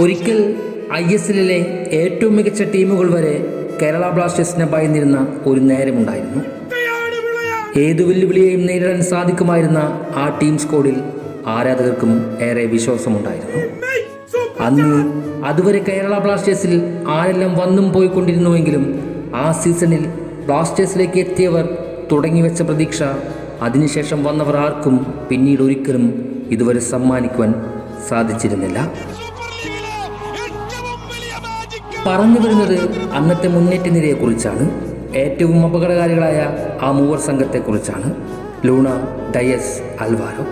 ഒരിക്കൽ I S എല്ലിലെ ഏറ്റവും മികച്ച ടീമുകൾ വരെ കേരള ബ്ലാസ്റ്റേഴ്സിനെ ഭയന്നിരുന്ന ഒരു നേരമുണ്ടായിരുന്നു. ഏതു വെല്ലുവിളിയെയും നേരിടാൻ സാധിക്കുമായിരുന്ന ആ ടീം സ്കോഡിൽ ആരാധകർക്കും ഏറെ വിശ്വാസമുണ്ടായിരുന്നു. അന്ന് അതുവരെ കേരള ബ്ലാസ്റ്റേഴ്സിൽ ആരെല്ലാം വന്നും പോയിക്കൊണ്ടിരുന്നുവെങ്കിലും ആ സീസണിൽ ബ്ലാസ്റ്റേഴ്സിലേക്ക് എത്തിയവർ തുടങ്ങിവെച്ച പ്രതീക്ഷ അതിനുശേഷം വന്നവർ ആർക്കും പിന്നീട് ഒരിക്കലും ഇതുവരെ സമ്മാനിക്കുവാൻ സാധിച്ചിരുന്നില്ല. പറഞ്ഞു വരുന്നത് അന്നത്തെ മുന്നേറ്റ നിരയെക്കുറിച്ചാണ് ഏറ്റവും അപകടകാരികളായ ആ മൂവർ സംഘത്തെക്കുറിച്ചാണ്. Luna Diaz Alvaro.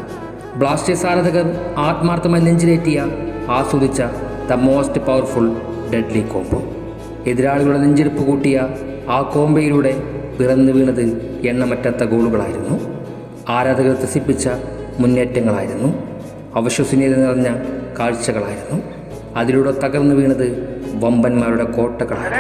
ബ്ലാസ്റ്റേഴ്സ് ആരാധകർ ആത്മാർത്ഥമായി നെഞ്ചിലേറ്റിയ ആസ്വദിച്ച the most powerful deadly combo. എതിരാളികളുടെ നെഞ്ചിരിപ്പ് കൂട്ടിയ ആ കോംബയിലൂടെ പിറന്നു വീണത് എണ്ണമറ്റത്ത ഗോളുകളായിരുന്നു. ആരാധകർ ത്രസിപ്പിച്ച മുന്നേറ്റങ്ങളായിരുന്നു. അവിശ്വസനീയത നിറഞ്ഞ കാഴ്ചകളായിരുന്നു. അതിലൂടെ തകർന്നു വീണത് വമ്പന്മാരുടെ കോട്ടകളാണ്.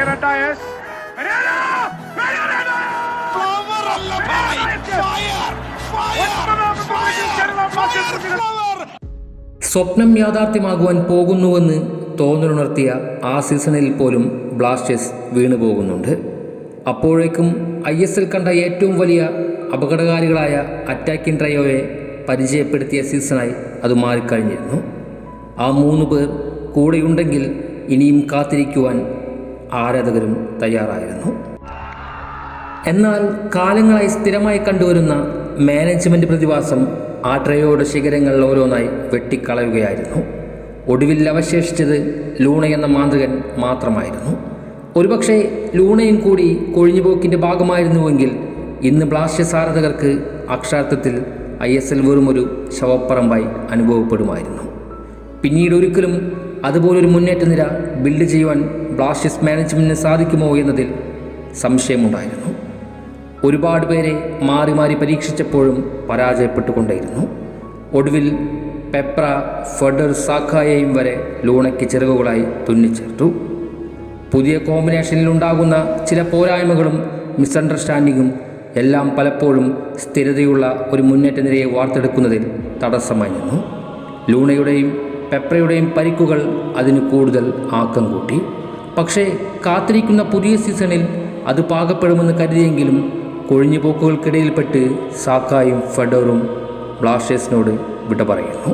സ്വപ്നം യാഥാർത്ഥ്യമാകുവാൻ പോകുന്നുവെന്ന് തോന്നലുണർത്തിയ ആ സീസണിൽ പോലും ബ്ലാസ്റ്റേഴ്സ് വീണു പോകുന്നുണ്ട്. അപ്പോഴേക്കും ഐ എസ് എൽ കണ്ട ഏറ്റവും വലിയ അപകടകാരികളായ അറ്റാക്കിംഗ് ട്രയോയെ പരിചയപ്പെടുത്തിയ സീസണായി അത് മാറിക്കഴിഞ്ഞിരുന്നു. ആ മൂന്ന് പേർ കൂടെയുണ്ടെങ്കിൽ ഇനിയും കാത്തിരിക്കുവാൻ ആരാധകരും തയ്യാറായിരുന്നു. എന്നാൽ കാലങ്ങളായി സ്ഥിരമായി കണ്ടുവരുന്ന മാനേജ്മെന്റ് പ്രതിഭാസം ആ ട്രയോയുടെ ശിഖരങ്ങൾ ഓരോന്നായി വെട്ടിക്കളയുകയായിരുന്നു. ഒടുവിൽ അവശേഷിച്ചത് ലൂണ എന്ന മാന്ത്രികൻ മാത്രമായിരുന്നു. ഒരുപക്ഷെ ലൂണയും കൂടി കൊഴിഞ്ഞുപോക്കിന്റെ ഭാഗമായിരുന്നുവെങ്കിൽ ഇന്ന് ബ്ലാസ്റ്റേഴ്സ് ആരാധകർക്ക് അക്ഷരാർത്ഥത്തിൽ ഐ എസ് എൽ വെറുമൊരു ശവപ്പറമ്പായി അനുഭവപ്പെടുമായിരുന്നു. പിന്നീട് ഒരിക്കലും അതുപോലൊരു മുന്നേറ്റ നിര ബിൽഡ് ചെയ്യുവാൻ ബ്ലാസ്റ്റേഴ്സ് മാനേജ്മെന്റിന് സാധിക്കുമോ എന്നതിൽ സംശയമുണ്ടായിരുന്നു. ഒരുപാട് പേരെ മാറി മാറി പരീക്ഷിച്ചപ്പോഴും പരാജയപ്പെട്ടുകൊണ്ടേയിരുന്നു. ഒടുവിൽ പെപ്ര ഫെഡർ സാഖായെയും വരെ ലൂണയ്ക്ക് ചിറകുകളായി തുന്നിച്ചേർത്തു. പുതിയ കോമ്പിനേഷനിൽ ഉണ്ടാകുന്ന ചില പോരായ്മകളും മിസ്അണ്ടർസ്റ്റാൻഡിങ്ങും എല്ലാം പലപ്പോഴും സ്ഥിരതയുള്ള ഒരു മുന്നേറ്റ നിരയെ വാർത്തെടുക്കുന്നതിൽ തടസ്സമായി നിന്നു. ലൂണയുടെയും പെപ്രയുടെയും പരിക്കുകൾ അതിന് കൂടുതൽ ആക്കം കൂട്ടി. പക്ഷേ കാത്തിരിക്കുന്ന പുതിയ സീസണിൽ അത് പാകപ്പെടുമെന്ന് കരുതിയെങ്കിലും കൊഴിഞ്ഞുപോക്കുകൾക്കിടയിൽപ്പെട്ട് സാക്കായും ഫെഡറും ബ്ലാസ്റ്റേഴ്സിനോട് വിട പറയുന്നു.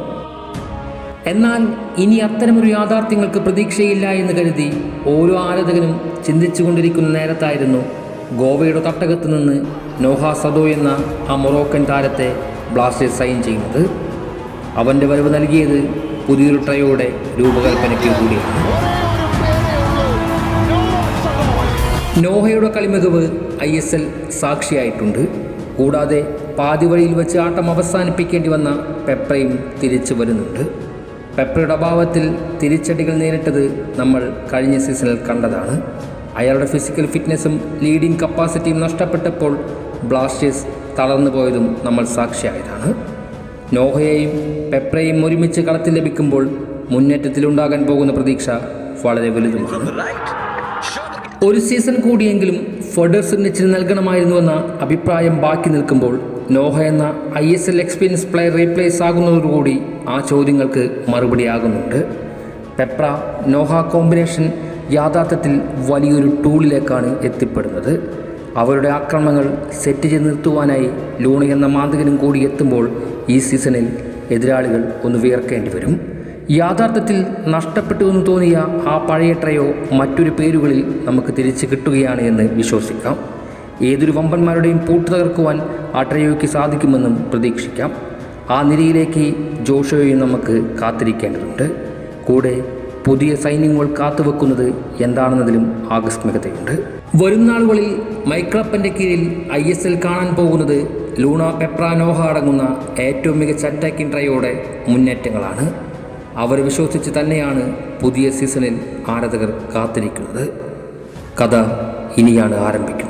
എന്നാൽ ഇനി അത്തരമൊരു യാഥാർത്ഥ്യങ്ങൾക്ക് പ്രതീക്ഷയില്ല എന്ന് കരുതി ഓരോ ആരാധകനും ചിന്തിച്ചുകൊണ്ടിരിക്കുന്ന നേരത്തായിരുന്നു ഗോവയുടെ തട്ടകത്ത് നിന്ന് നോഹ സദോ എന്ന ആ മൊറോക്കൻ താരത്തെ ബ്ലാസ്റ്റേഴ്സ് സൈൻ ചെയ്യുന്നത്. അവന്റെ വരവ് നൽകിയത് പുതിയൊരു ട്രയോടെ രൂപകൽപ്പനയ്ക്ക് കൂടിയാണ് നോഹയുടെ കളിമികവ് ഐ എസ് എൽ സാക്ഷിയായിട്ടുണ്ട്. കൂടാതെ പാതിവഴിയിൽ വെച്ച് ആട്ടം അവസാനിപ്പിക്കേണ്ടി വന്ന പെപ്രയും തിരിച്ചു വരുന്നുണ്ട്. പെപ്രയുടെ അഭാവത്തിൽ തിരിച്ചടികൾ നേരിട്ടത് നമ്മൾ കഴിഞ്ഞ സീസണിൽ കണ്ടതാണ്. അയാളുടെ ഫിസിക്കൽ ഫിറ്റ്നസ്സും ലീഡിംഗ് കപ്പാസിറ്റിയും നഷ്ടപ്പെട്ടപ്പോൾ ബ്ലാസ്റ്റേഴ്സ് തളർന്നു പോയതും നമ്മൾ സാക്ഷിയായതാണ്. നോഹയെയും പെപ്രയും ഒരുമിച്ച് കളത്തിൽ ലഭിക്കുമ്പോൾ മുന്നേറ്റത്തിലുണ്ടാകാൻ പോകുന്ന പ്രതീക്ഷ വളരെ വലുതുമാണ്. ഒരു സീസൺ കൂടിയെങ്കിലും ഫെഡേഴ്സിന് നൽകണമായിരുന്നുവെന്ന അഭിപ്രായം ബാക്കി നിൽക്കുമ്പോൾ നോഹ എന്ന I S L experience player replace ആകുന്നതോടുകൂടി ആ ചോദ്യങ്ങൾക്ക് മറുപടിയാകുന്നുണ്ട്. പെപ്ര നോഹ കോമ്പിനേഷൻ യാഥാർത്ഥ്യത്തിൽ വലിയൊരു ടൂളിലേക്കാണ് എത്തിപ്പെടുന്നത്. അവരുടെ ആക്രമണങ്ങൾ സെറ്റ് ചെയ്ത് നിർത്തുവാനായി ലൂണി എന്ന മാന്ത്രികനും കൂടി എത്തുമ്പോൾ ഈ സീസണിൽ എതിരാളികൾ ഒന്ന് വിയർക്കേണ്ടി വരും. യാഥാർത്ഥ്യത്തിൽ നഷ്ടപ്പെട്ടു എന്ന് തോന്നിയ ആ പഴയ ട്രയോ മറ്റൊരു പേരുകളിൽ നമുക്ക് തിരിച്ചു കിട്ടുകയാണ് എന്ന് വിശ്വസിക്കാം. ഏതൊരു വമ്പന്മാരുടെയും പൂട്ട് തകർക്കുവാൻ ആ ട്രയോയ്ക്ക് സാധിക്കുമെന്നും പ്രതീക്ഷിക്കാം. ആ നിരയിലേക്ക് ജോഷോയും നമുക്ക് കാത്തിരിക്കേണ്ടതുണ്ട്. കൂടെ പുതിയ സൈന്യങ്ങൾ കാത്തുവെക്കുന്നത് എന്താണെന്നതിലും ആകസ്മികതയുണ്ട്. വരും നാളുകളിൽ മൈക്ലപ്പന്റെ കീഴിൽ ഐ എസ് എൽ കാണാൻ പോകുന്നത് ലൂണ പെപ്രാനോഹ അടങ്ങുന്ന ഏറ്റവും മികച്ച അറ്റാക്കിംഗ് ട്രയോടെ മുന്നേറ്റങ്ങളാണ്. അവർ വിശ്വസിച്ച് തന്നെയാണ് പുതിയ സീസണിൽ ആരാധകർ കാത്തിരിക്കുന്നത്. കഥ ഇനിയാണ് ആരംഭിക്കുന്നത്.